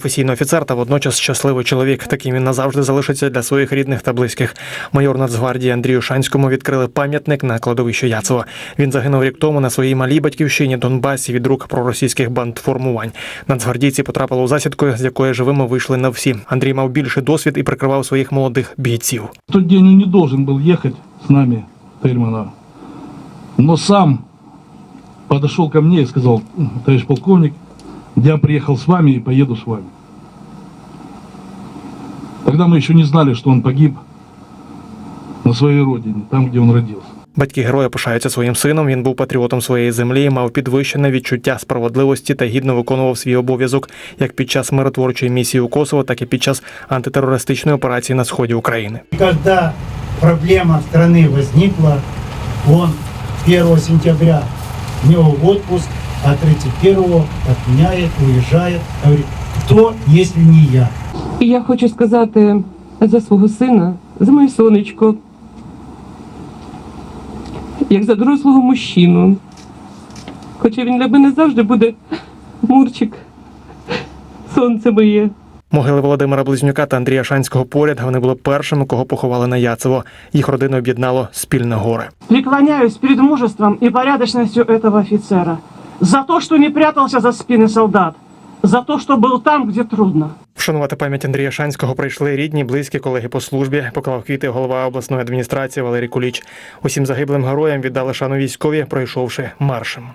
професійний офіцер та водночас щасливий чоловік. Таким він назавжди залишиться для своїх рідних та близьких. Майор Нацгвардії Андрію Шанському відкрили пам'ятник на кладовищі Яцево. Він загинув рік тому на своїй малій батьківщині Донбасі від рук проросійських бандформувань. Нацгвардійці потрапили у засідку, з якої живими вийшли не всі. Андрій мав більший досвід і прикривав своїх молодих бійців. В тот день он не должен был ехать с нами, Тельмана. Но сам подошел ко мне и сказал, товарищ полковник, я приехал с вами и поеду с вами. Тогда мы еще не знали, что он погиб на своей родине, там, где он родился. Батьки героя пишаються своїм сином. Він був патріотом своєї землі, мав підвищене відчуття справедливості та гідно виконував свій обов'язок як під час миротворчої місії у Косово, так і під час антитерористичної операції на сході України. Когда проблема страны возникла, он 1 сентября в отпуск, а 31 отменяет, уезжает. Говорит, кто, если не я? І я хочу сказати за свого сина, за моє сонечко, як за дорослого мужчину. Хоча він для мене завжди буде Мурчик, сонце моє. Могили Володимира Близнюка та Андрія Шанського поряд. Вони були першими, кого поховали на Яцево. Їх родину об'єднало спільне горе. Преклоняюсь перед мужеством и порядочностью этого офицера. За то, что не прятался за спины солдат. За то, что был там, где трудно. Вшанувати пам'ять Андрія Шанського прийшли рідні, близькі колеги по службі. Поклав квіти голова обласної адміністрації Валерій Куліч. Усім загиблим героям віддали шану військові, пройшовши маршем.